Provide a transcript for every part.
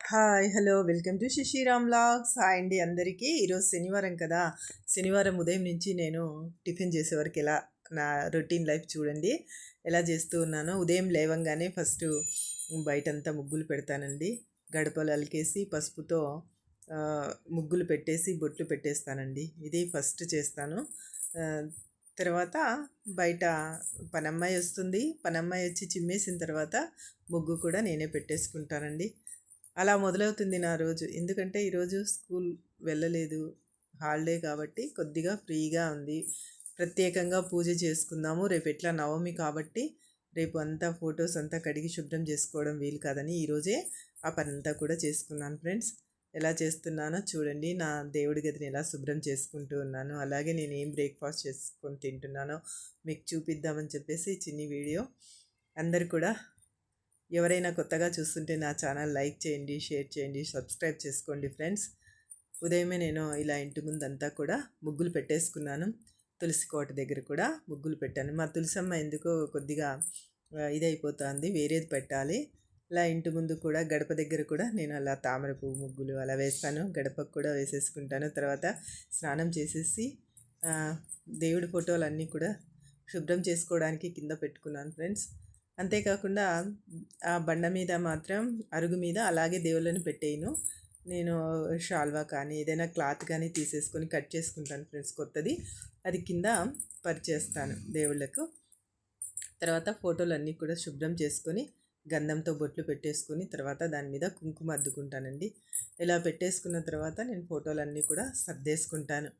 Hi hello welcome to Shishiram logs hi అండి అందరికీ. ఈరోజు శనివారం కదా. శనివారం ఉదయం నుంచి నేను టిఫిన్ చేసే వరకు ఎలా నా రొటీన్ లైఫ్ చూడండి. ఎలా చేస్తూ ఉన్నానో. ఉదయం లేవంగానే ఫస్ట్ బయటంతా ముగ్గులు పెడతానండి. గడపలు అలికేసి పసుపుతో ముగ్గులు పెట్టేసి బొట్లు పెట్టేస్తానండి. ఇది ఫస్ట్ చేస్తాను. తర్వాత బయట పనమ్మాయి వస్తుంది. పనమ్మాయి వచ్చి చిమ్మేసిన తర్వాత ముగ్గు కూడా నేనే పెట్టేసుకుంటానండి. అలా మొదలవుతుంది నా రోజు. ఎందుకంటే ఈరోజు స్కూల్ వెళ్ళలేదు. హాలిడే కాబట్టి కొద్దిగా ఫ్రీగా ఉంది. ప్రత్యేకంగా పూజ చేసుకుందాము. రేపు ఎట్లా? నవమి కాబట్టి రేపు అంతా ఫొటోస్ అంతా కడిగి శుభ్రం చేసుకోవడం వీలు కాదని ఈరోజే ఆ పని అంతా కూడా చేసుకున్నాను ఫ్రెండ్స్. ఎలా చేస్తున్నానో చూడండి. నా దేవుడి గదిని ఎలా శుభ్రం చేసుకుంటూ ఉన్నాను. అలాగే నేను ఏం బ్రేక్ఫాస్ట్ చేసుకొని తింటున్నానో మీకు చూపిద్దామని చెప్పేసి చిన్ని వీడియో అందరు కూడా ఎవరైనా కొత్తగా చూస్తుంటే నా ఛానల్ లైక్ చేయండి షేర్ చేయండి సబ్స్క్రైబ్ చేసుకోండి ఫ్రెండ్స్. ఉదయమే నేను ఇలా ఇంటి ముందంతా కూడా ముగ్గులు పెట్టేసుకున్నాను. తులసి కోట దగ్గర కూడా ముగ్గులు పెట్టాను. మా తులసమ్మ ఎందుకో కొద్దిగా ఇదైపోతుంది వేరేది పెట్టాలి. ఇలా ఇంటి ముందు కూడా గడప దగ్గర కూడా నేను అలా తామర పువ్వు ముగ్గులు అలా వేస్తాను. గడపకు కూడా వేసేసుకుంటాను. తర్వాత స్నానం చేసేసి దేవుడి ఫోటోలు అన్నీ కూడా శుభ్రం చేసుకోవడానికి కింద పెట్టుకున్నాను ఫ్రెండ్స్. అంతేకాకుండా ఆ బండ మీద మాత్రం అరుగు మీద అలాగే దేవుళ్ళని పెట్టేయను. నేను షాల్వా కానీ ఏదైనా క్లాత్ కానీ తీసేసుకొని కట్ చేసుకుంటాను ఫ్రెండ్స్ కొత్తది. అది కింద పరిచేస్తాను దేవుళ్ళకు. తర్వాత ఫోటోలు అన్నీ కూడా శుభ్రం చేసుకొని గంధంతో బొట్లు పెట్టేసుకొని తర్వాత దాని మీద కుంకుమ అద్దుకుంటానండి. ఇలా పెట్టేసుకున్న తర్వాత నేను ఫోటోలన్నీ కూడా సర్దేసుకుంటాను.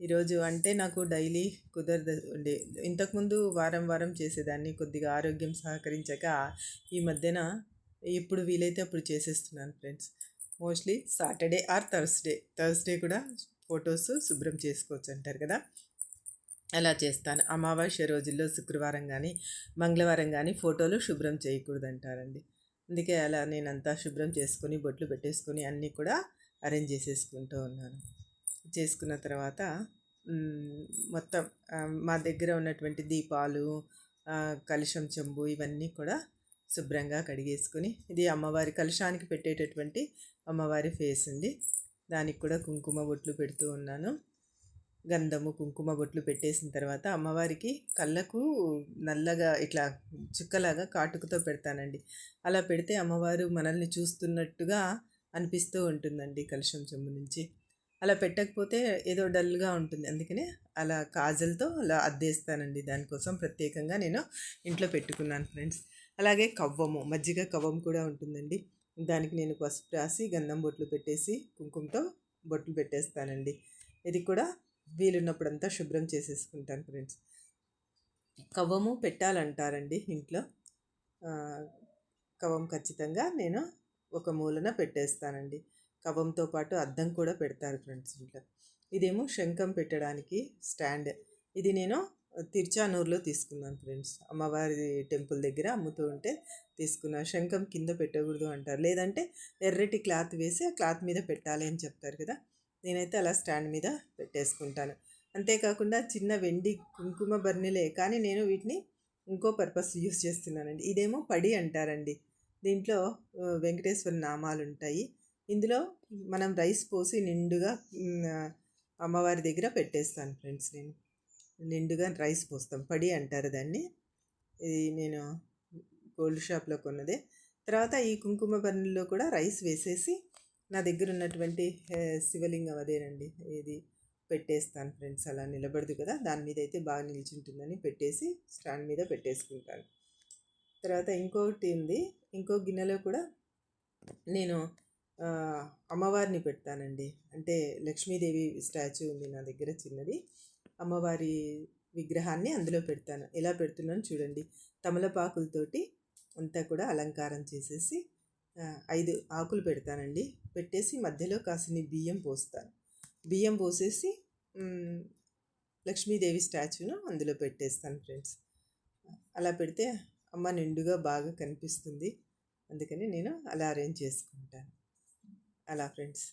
ఈరోజు అంటే నాకు డైలీ కుదరదు ఉండే. ఇంతకుముందు వారం వారం చేసేదాన్ని కొద్దిగా ఆరోగ్యం సహకరించక ఈ మధ్యన ఎప్పుడు వీలైతే అప్పుడు చేసేస్తున్నాను friends. Mostly Saturday or Thursday. Thursday కూడా ఫొటోస్ శుభ్రం చేసుకోవచ్చు అంటారు కదా? అలా చేస్తాను. అమావాస్య రోజుల్లో శుక్రవారం కానీ మంగళవారం కానీ ఫోటోలు శుభ్రం చేయకూడదు అంటారండి అందుకే అలా నేను అంతా శుభ్రం చేసుకొని బొట్లు పెట్టేసుకొని అన్నీ కూడా అరేంజ్ చేసేసుకుంటూ ఉన్నాను. చేసుకున్న తర్వాత మొత్తం మా దగ్గర ఉన్నటువంటి దీపాలు కలుషం చెంబు ఇవన్నీ కూడా శుభ్రంగా కడిగేసుకొని ఇది అమ్మవారి కలుషానికి పెట్టేటటువంటి అమ్మవారి ఫేస్ అండి. దానికి కూడా కుంకుమ బొట్లు పెడుతూ ఉన్నాను. గంధము కుంకుమ బొట్లు పెట్టేసిన తర్వాత అమ్మవారికి కళ్ళకు నల్లగా ఇట్లా చుక్కలాగా కాటుకతో పెడతానండి. అలా పెడితే అమ్మవారు మనల్ని చూస్తున్నట్టుగా అనిపిస్తూ ఉంటుందండి కలుషం చెంబు నుంచి. అలా పెట్టకపోతే ఏదో డల్గా ఉంటుంది. అందుకనే అలా కాజల్తో అలా అద్దేస్తానండి. దానికోసం ప్రత్యేకంగా నేను ఇంట్లో పెట్టుకున్నాను ఫ్రెండ్స్. అలాగే కవ్వము మజ్జిగ కవ్వం కూడా ఉంటుందండి. దానికి నేను పసుపు రాసి గంధం బొట్లు పెట్టేసి కుంకుమతో బొట్లు పెట్టేస్తానండి. ఇది కూడా వీలున్నప్పుడంతా శుభ్రం చేసేసుకుంటాను ఫ్రెండ్స్. కవ్వము పెట్టాలంటారండి ఇంట్లో. కవ్వం ఖచ్చితంగా నేను ఒక మూలన పెట్టేస్తానండి. కవంతో పాటు అద్దం కూడా పెడతారు ఫ్రెండ్స్ ఇంట్లో. ఇదేమో శంఖం పెట్టడానికి స్టాండ్. ఇది నేను తిరుచానూరులో తీసుకున్నాను ఫ్రెండ్స్. అమ్మవారి టెంపుల్ దగ్గర అమ్ముతూ ఉంటే తీసుకున్నా. శంఖం కింద పెట్టకూడదు అంటారు. లేదంటే ఎర్రటి క్లాత్ వేసి ఆ క్లాత్ మీద పెట్టాలి అని చెప్తారు కదా. నేనైతే అలా స్టాండ్ మీద పెట్టేసుకుంటాను. అంతేకాకుండా చిన్న వెండి కుంకుమ బర్నీలే కానీ నేను వీటిని ఇంకో పర్పస్ యూస్ చేస్తున్నానండి. ఇదేమో పడి అంటారండి. దీంట్లో వెంకటేశ్వర నామాలు ఉంటాయి. ఇందులో మనం రైస్ పోసి నిండుగా అమ్మవారి దగ్గర పెట్టేస్తాను ఫ్రెండ్స్ నేను. నిండుగా రైస్ పోస్తాం. పడి అంటారు దాన్ని. ఇది నేను గోల్డ్ షాప్లో కొన్నదే. తర్వాత ఈ కుంకుమ బర్నీలో కూడా రైస్ వేసేసి నా దగ్గర ఉన్నటువంటి శివలింగం అదేనండి. ఇది పెట్టేస్తాను ఫ్రెండ్స్. అలా నిలబడదు కదా. దాని మీద అయితే బాగా నిల్చుంటుందని పెట్టేసి స్టాండ్ మీద పెట్టేసుకుంటాను. తర్వాత ఇంకొకటి ఉంది. ఇంకో గిన్నెలో కూడా నేను అమ్మవారిని పెడతానండి. అంటే లక్ష్మీదేవి స్టాచ్యూ ఉంది నా దగ్గర చిన్నది. అమ్మవారి విగ్రహాన్ని అందులో పెడతాను. ఎలా పెడుతున్నాను చూడండి. తమలపాకులతోటి అంతా కూడా అలంకారం చేసేసి ఐదు ఆకులు పెడతానండి. పెట్టేసి మధ్యలో కాసిని బియ్యం పోస్తాను. బియ్యం పోసేసి లక్ష్మీదేవి స్టాచ్యూను అందులో పెట్టేస్తాను ఫ్రెండ్స్. అలా పెడితే అమ్మ నిండుగా బాగా కనిపిస్తుంది. అందుకని నేను అలా అరేంజ్ చేసుకుంటాను. అలా ఫ్రెండ్స్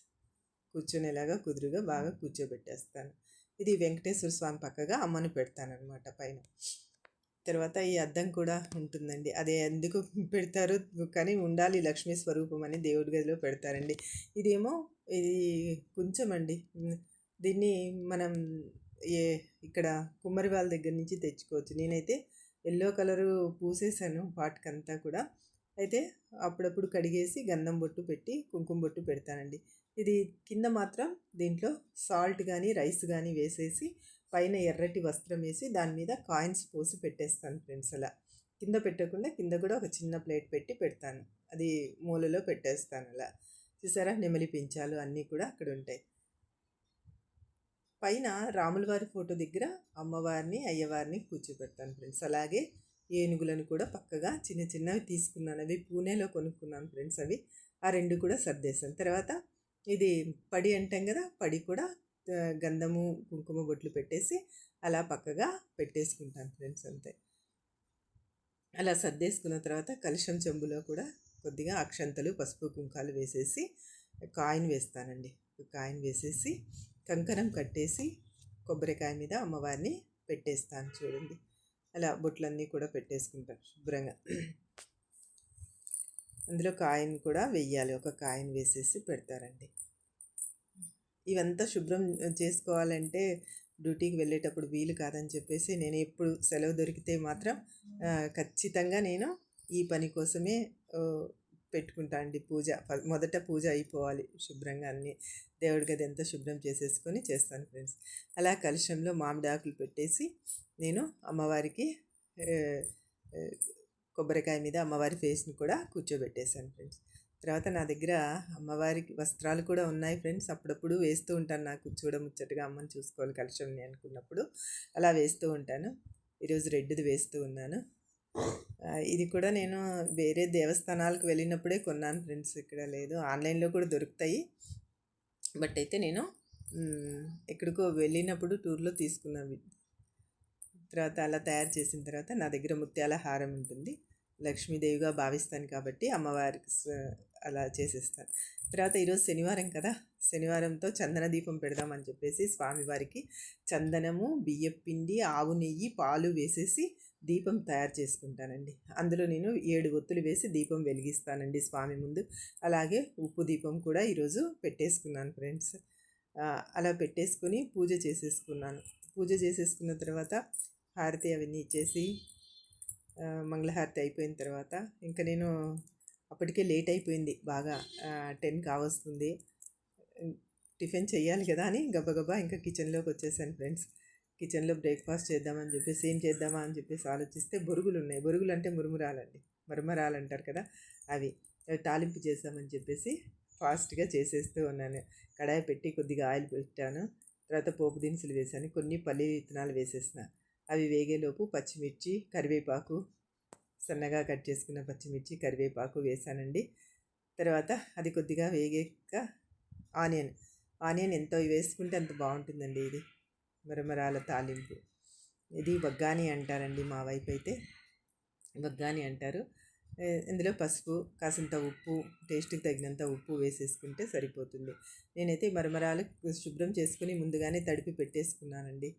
కూర్చొనేలాగా కుదురుగా బాగా కూర్చోబెట్టేస్తాను. ఇది వెంకటేశ్వర స్వామి పక్కగా అమ్మని పెడతానమాట పైన. తర్వాత ఈ అద్దం కూడా ఉంటుందండి. అదే ఎందుకు పెడతారు? కానీ ఉండాలి లక్ష్మీ స్వరూపం అని దేవుడి గదిలో పెడతారండి. ఇదేమో ఇది కొంచెం అండి. దీన్ని మనం ఏ ఇక్కడ కుమ్మరి వాళ్ళ దగ్గర నుంచి తెచ్చుకోవచ్చు. నేనైతే ఎల్లో కలరు పూసేసాను వాటికంతా కూడా. అయితే అప్పుడప్పుడు కడిగేసి గంధం బొట్టు పెట్టి కుంకుమ బొట్టు పెడతానండి. ఇది కింద మాత్రం దీంట్లో సాల్ట్ కానీ రైస్ కానీ వేసేసి పైన ఎర్రటి వస్త్రం వేసి దాని మీద కాయిన్స్ పోసి పెట్టేస్తాను ఫ్రెండ్స్ అలా. కింద పెట్టకుండా కింద కూడా ఒక చిన్న ప్లేట్ పెట్టి పెడతాను. అది మూలలో పెట్టేస్తాను అలా. చూసారా? నెమలి పించాలు అన్నీ కూడా అక్కడ ఉంటాయి. పైన రాములవారి ఫోటో దగ్గర అమ్మవారిని అయ్యవారిని కూర్చోబెడతాను ఫ్రెండ్స్. అలాగే ఏనుగులను కూడా పక్కగా చిన్న చిన్నవి తీసుకున్నాను. అవి పూణేలో కొనుక్కున్నాను ఫ్రెండ్స్ అవి. ఆ రెండు కూడా సర్దేశాను. తర్వాత ఇది పడి అంటాం కదా పడి కూడా గంధము కుంకుమ బొట్లు పెట్టేసి అలా పక్కగా పెట్టేసుకుంటాను ఫ్రెండ్స్ అంతే. అలా సర్దేసుకున్న తర్వాత కలుషం చెంబులో కూడా కొద్దిగా అక్షంతలు పసుపు కుంకాలు వేసేసి కాయిన్ వేస్తానండి. కాయిన్ వేసేసి కంకణం కట్టేసి కొబ్బరికాయ మీద అమ్మవారిని పెట్టేస్తాను చూడండి. అలా బొట్లన్నీ కూడా పెట్టేసుకుంటాం శుభ్రంగా. అందులో కాయిన్ కూడా వెయ్యాలి. ఒక కాయిన్ వేసేసి పెడతారండి. ఇవంతా శుభ్రం చేసుకోవాలంటే డ్యూటీకి వెళ్ళేటప్పుడు వీలు కాదని చెప్పేసి నేను ఎప్పుడు సెలవు దొరికితే మాత్రం ఖచ్చితంగా నేను ఈ పని కోసమే పెట్టుకుంటా అండి. పూజ మొదట పూజ అయిపోవాలి శుభ్రంగా అన్ని. దేవుడి గది ఎంత శుభ్రం చేసేసుకొని చేస్తాను ఫ్రెండ్స్. అలా కలుషంలో మామిడి ఆకులు పెట్టేసి నేను అమ్మవారికి కొబ్బరికాయ మీద అమ్మవారి ఫేస్ని కూడా కూర్చోబెట్టేశాను ఫ్రెండ్స్. తర్వాత నా దగ్గర అమ్మవారికి వస్త్రాలు కూడా ఉన్నాయి ఫ్రెండ్స్. అప్పుడప్పుడు వేస్తూ ఉంటాను నాకు చూడముచ్చటగా అమ్మని చూసుకోవాలి కలుషంని అనుకున్నప్పుడు. అలా వేస్తూ ఉంటాను. ఈరోజు రెడ్ది వేస్తూ ఉన్నాను. ఇది కూడా నేను వేరే దేవస్థానాలకు వెళ్ళినప్పుడే కొన్నాను ఫ్రెండ్స్. ఇక్కడ లేదు ఆన్లైన్లో కూడా దొరుకుతాయి. బట్ అయితే నేను ఎక్కడికో వెళ్ళినప్పుడు టూర్లో తీసుకున్నాను తర్వాత అలా తయారు చేసిన తర్వాత నా దగ్గర ముత్యాల హారం ఉంటుంది. లక్ష్మీదేవిగా భావిస్తాను కాబట్టి అమ్మవారికి అలా చేసేస్తాను. తర్వాత ఈరోజు శనివారం కదా శనివారంతో చందన దీపం పెడదామని చెప్పేసి స్వామివారికి చందనము బియ్యపిండి ఆవు నెయ్యి పాలు వేసేసి దీపం తయారు చేసుకుంటానండి. అందులో నేను ఏడు ఒత్తులు వేసి దీపం వెలిగిస్తానండి స్వామి ముందు. అలాగే ఉప్పు దీపం కూడా ఈరోజు పెట్టేసుకున్నాను ఫ్రెండ్స్. అలా పెట్టేసుకొని పూజ చేసేసుకున్నాను. పూజ చేసేసుకున్న తర్వాత హారతి అవన్నీ ఇచ్చేసి మంగళహారతి అయిపోయిన తర్వాత ఇంకా నేను అప్పటికే లేట్ అయిపోయింది. బాగా టెన్ కావస్తుంది. టిఫిన్ చేయాలి కదా అని గబగబా ఇంకా కిచెన్లోకి వచ్చేసాను ఫ్రెండ్స్. కిచెన్లో బ్రేక్ఫాస్ట్ చేద్దామని చెప్పేసి ఏం చేద్దామా అని చెప్పేసి ఆలోచిస్తే బొరుగులు ఉన్నాయి బొరుగులు అంటే మురుమురాలండి. మరమరాలు అంటారు కదా అవి. అవి తాలింపు చేద్దామని చెప్పేసి ఫాస్ట్గా చేసేస్తూ ఉన్నాను. కడాయి పెట్టి కొద్దిగా ఆయిల్ పెట్టాను. తర్వాత పోపు దినుసులు వేసాను కొన్ని పల్లి విత్తనాలు వేసేసిన. అవి వేగేలోపు పచ్చిమిర్చి కరివేపాకు సన్నగా కట్ చేసుకున్న పచ్చిమిర్చి కరివేపాకు వేసానండి తర్వాత అది కొద్దిగా వేగాక ఆనియన్. ఆనియన్ ఎంతో వేసుకుంటే అంత బాగుంటుందండి ఇది. మరమరాల తాలింపు. ఇది బగ్గాని అంటారండి మా వైపు అయితే. బగ్గాని అంటారు. ఇందులో పసుపు కాసింత ఉప్పు టేస్ట్కి తగినంత ఉప్పు వేసేసుకుంటే సరిపోతుంది. నేనైతే మరమరాలు శుభ్రం చేసుకుని ముందుగానే తడిపి పెట్టేసుకున్నానండి.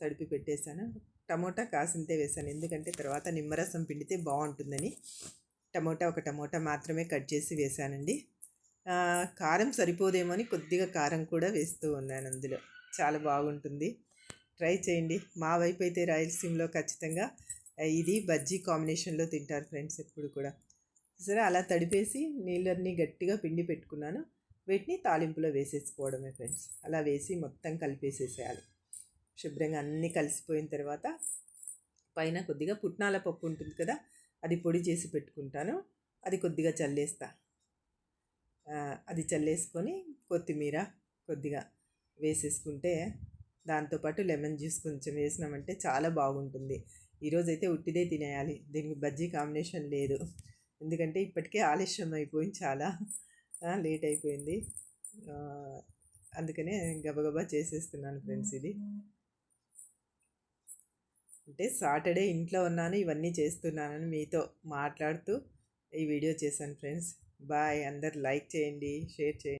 తడిపి పెట్టేశాను. టమోటా కాసింతే వేసాను ఎందుకంటే తర్వాత నిమ్మరసం పిండితే బాగుంటుందని టమోటా ఒక టమోటా మాత్రమే కట్ చేసి వేసానండి కారం సరిపోదేమో అని కొద్దిగా కారం కూడా వేస్తూ ఉన్నాను అందులో. చాలా బాగుంటుంది. ట్రై చేయండి. మా వైపు అయితే రాయలసీమలో ఖచ్చితంగా ఇది బజ్జీ కాంబినేషన్లో తింటారు ఫ్రెండ్స్ ఎప్పుడు కూడా. సరే అలా తడిపేసి నీళ్ళన్నీ గట్టిగా పిండి పెట్టుకున్నాను. వీటిని తాలింపులో వేసేసుకోవడమే ఫ్రెండ్స్. అలా వేసి మొత్తం కలిపేసేసేయాలి. శుభ్రంగా అన్నీ కలిసిపోయిన తర్వాత పైన కొద్దిగా పుట్నాల పప్పు ఉంటుంది కదా అది పొడి చేసి పెట్టుకుంటాను. అది కొద్దిగా చల్లేస్తా. అది చల్లేసుకొని కొత్తిమీర కొద్దిగా వేసేసుకుంటే దాంతోపాటు లెమన్ జ్యూస్ కొంచెం వేసినామంటే చాలా బాగుంటుంది. ఈరోజైతే ఉట్టిదే తినేయాలి. దీనికి బజ్జీ కాంబినేషన్ లేదు. ఎందుకంటే ఇప్పటికే ఆలస్యం అయిపోయింది చాలా. లేట్ అయిపోయింది. అందుకనే గబగబా చేసేస్తున్నాను ఫ్రెండ్స్ ఇది. అంటే సాటర్డే ఇంట్లో ఉన్నాను ఇవన్నీ చేస్తున్నానని మీతో మాట్లాడుతూ ఈ వీడియో చేశాను ఫ్రెండ్స్. బాయ్. అందరు లైక్ చేయండి షేర్ చేయండి.